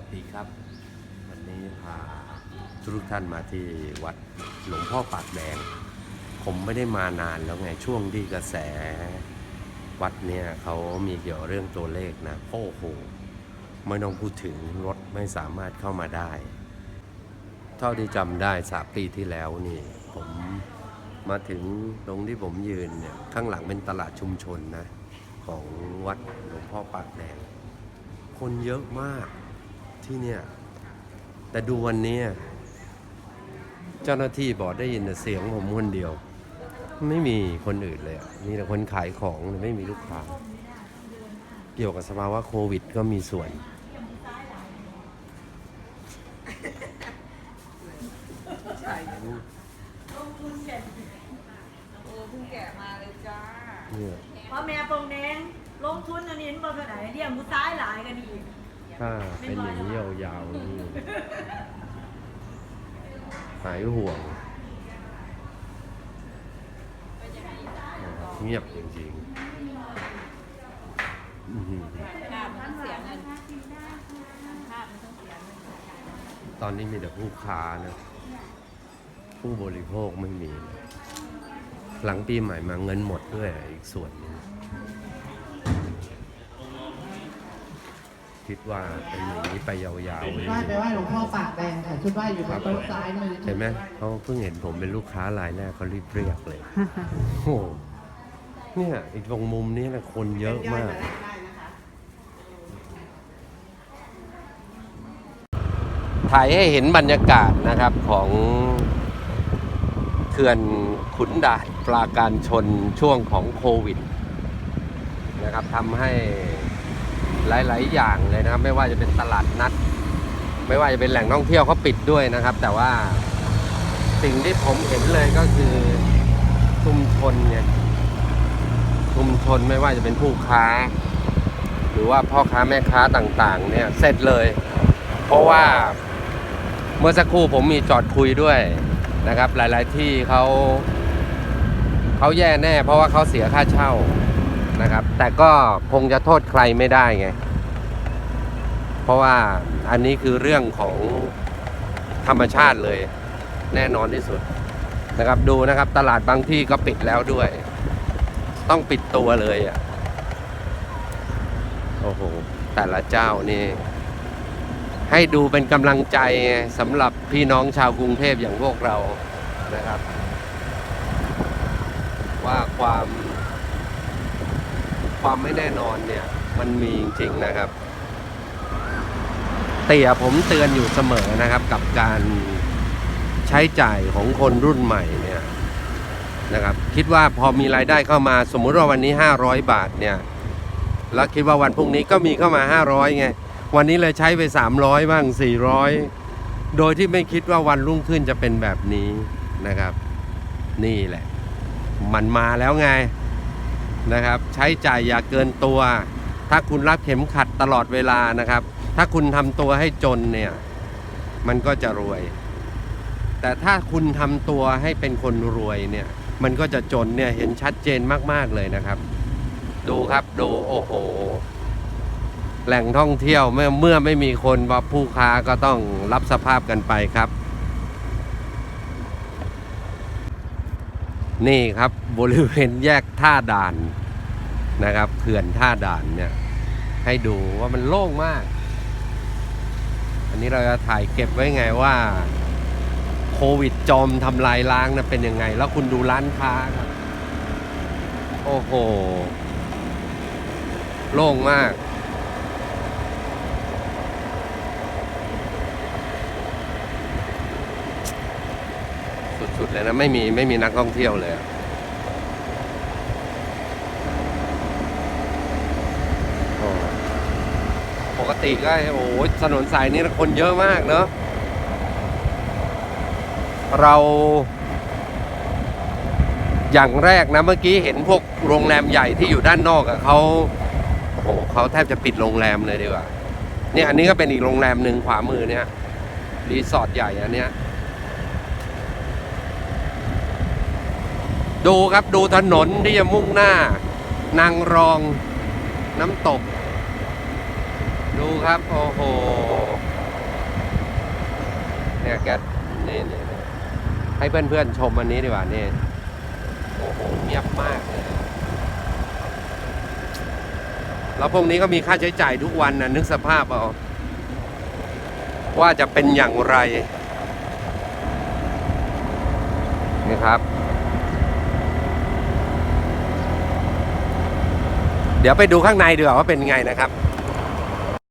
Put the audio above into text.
วัสดีครับ วันนี้พาทุกท่านมาที่วัดหลวงพ่อปากแดง ผมไม่ได้มานานแล้วไงช่วงที่กระแสวัดเนี่ยเขามีเกี่ยวเรื่องตัวเลขนะโอ้โหไม่ต้องพูดถึงรถไม่สามารถเข้ามาได้ เท่าที่จำได้สามปีที่แล้วนี่ผมมาถึงตรงที่ผมยืนเนี่ยข้างหลังเป็นตลาดชุมชนนะ ของวัดหลวงพ่อปากแดง คนเยอะมาก ที่เนี่ยแต่ดูวันนี้ เจ้าหน้าที่บอกได้ยินแต่เสียงผมคนเดียว ไม่มีคนอื่นเลยอะมีแต่คนขายของไม่มีลูกค้า เกี่ยวกับสภาวะโควิดก็มีส่วนโอ้เพิ่งแกะมาเลยจ้าเนี่ยพ่อแม่ปงเน้งลงทุนอันนี้บ่เท่าไหร่เลี้ยงผู้ชายหลายกันอีก ถ้าเป็นอย่างนี้ยาวๆนี่หายห่วงเงียบจริงๆอื้อหือภาพมันเสียเงินภาพมันต้องเสียเงินตอนนี้มีแต่ผู้ค้านะผู้บริโภคไม่มีเลยหลังปีใหม่มาเงินหมดด้วยอีกส่วนหนึง คิดว่าเป็นอย่างนี้ไปยาวๆเลยไหว้ไปไหว้หลวงพ่อปากแดงค่ะชุดไหว้อยู่บนโต๊ะซ้ายมือ เห็นไหมเขาเพิ่งเห็นผมเป็นลูกค้ารายแรกเขารีบเรียกเลยโอ้โหเนี่ยอีกตรงมุมนี้นะคนเยอะมากถ่ายให้เห็นบรรยากาศนะครับของเขื่อนขุนด่านปราการชนช่วงของโควิดนะครับทำให้ หลาย ๆ อย่างเลยนะครับ ไม่ว่าจะเป็นตลาดนัด ไม่ว่าจะเป็นแหล่งท่องเที่ยวเขาปิดด้วยนะครับ แต่ว่าสิ่งที่ผมเห็นเลยก็คือชุมชนเนี่ยชุมชนไม่ว่าจะเป็นผู้ค้า หรือว่าพ่อค้าแม่ค้าต่างๆ เนี่ยเสร็จเลย เพราะว่าเมื่อสักครู่ผมมีจอดคุยด้วยนะครับ หลาย ๆ ที่เขาเขาแย่แน่ เพราะว่าเขาเสียค่าเช่า นะครับ แต่ก็คงจะโทษใครไม่ได้ไง เพราะว่าอันนี้คือเรื่องของธรรมชาติเลย แน่นอนที่สุดนะครับดูนะครับตลาดบางที่ก็ปิดแล้วด้วย ต้องปิดตัวเลยอะโอ้โหแต่ละเจ้านี่ ให้ดูเป็นกำลังใจสำหรับพี่น้องชาวกรุงเทพอย่างพวกเรานะครับ ว่าความ ความไม่แน่นอนเนี่ย มันมีจริงๆนะครับ เตี่ยผมเตือนอยู่เสมอนะครับ กับการใช้จ่ายของคนรุ่นใหม่เนี่ยนะครับ คิดว่าพอมีรายได้เข้ามาสมมุติว่าวันนี้ 500 บาทเนี่ย แล้วคิดว่าวันพรุ่งนี้ก็มีเข้ามา 500ไงวันนี้เลยใช้ไป 300 บ้าง 400 โดยที่ไม่คิดว่าวันรุ่งขึ้นจะเป็นแบบนี้นะครับ นี่แหละ มันมาแล้วไง นะครับ ใช้จ่ายอย่าเกินตัว ถ้าคุณรับเข็มขัดตลอดเวลานะครับ ถ้าคุณทำตัวให้จนเนี่ย มันก็จะรวย แต่ถ้าคุณทำตัวให้เป็นคนรวยเนี่ย มันก็จะจนเนี่ยเห็นชัดเจนมากๆเลยนะครับ ดูครับดูโอ้โหแหล่งท่องเที่ยวเมื่อเมื่อไม่มีคนว่าผู้ค้าก็ต้องรับสภาพกันไปครับ นี่ครับบริเวณแยกท่าด่านนะครับเขื่อนท่าด่านเนี่ย ให้ดูว่ามันโล่งมาก อันนี้เราจะถ่ายเก็บไว้ไงว่าโควิดจอมทำลายล้างนะเป็นยังไง แล้วคุณดูร้านค้าครับ โอ้โห โล่งมาก สุดๆเลยนะ ไม่มีไม่มีนักท่องเที่ยวเลยปกติก็โอ้โหถนนสายนี้คนเยอะมากเนอะเราอย่างแรกนะเมื่อกี้เห็นพวกโรงแรมใหญ่ที่อยู่ด้านนอกอะเขาโอ้โหเขาแทบจะปิดโรงแรมเลยดีกว่าเนี่ยอันนี้ก็เป็นอีกโรงแรมหนึ่งขวามือเนี่ยรีสอร์ทใหญ่อันเนี้ย ดูครับดูถนนที่จะมุ่งหน้า นางรองน้ำตก ดูครับ โอ้โห เนี่ยแกนี่นี่ให้เพื่อนๆชมอันนี้ดีกว่านี่โอ้โหเงียบมากเลยแล้วพวกนี้ก็มีค่าใช้จ่ายทุกวันนะนึกสภาพเอาว่าจะเป็นอย่างไรนี่ครับ ดี๋ยวไปดูข้างในดีกว่าว่าเป็นไงนะครับ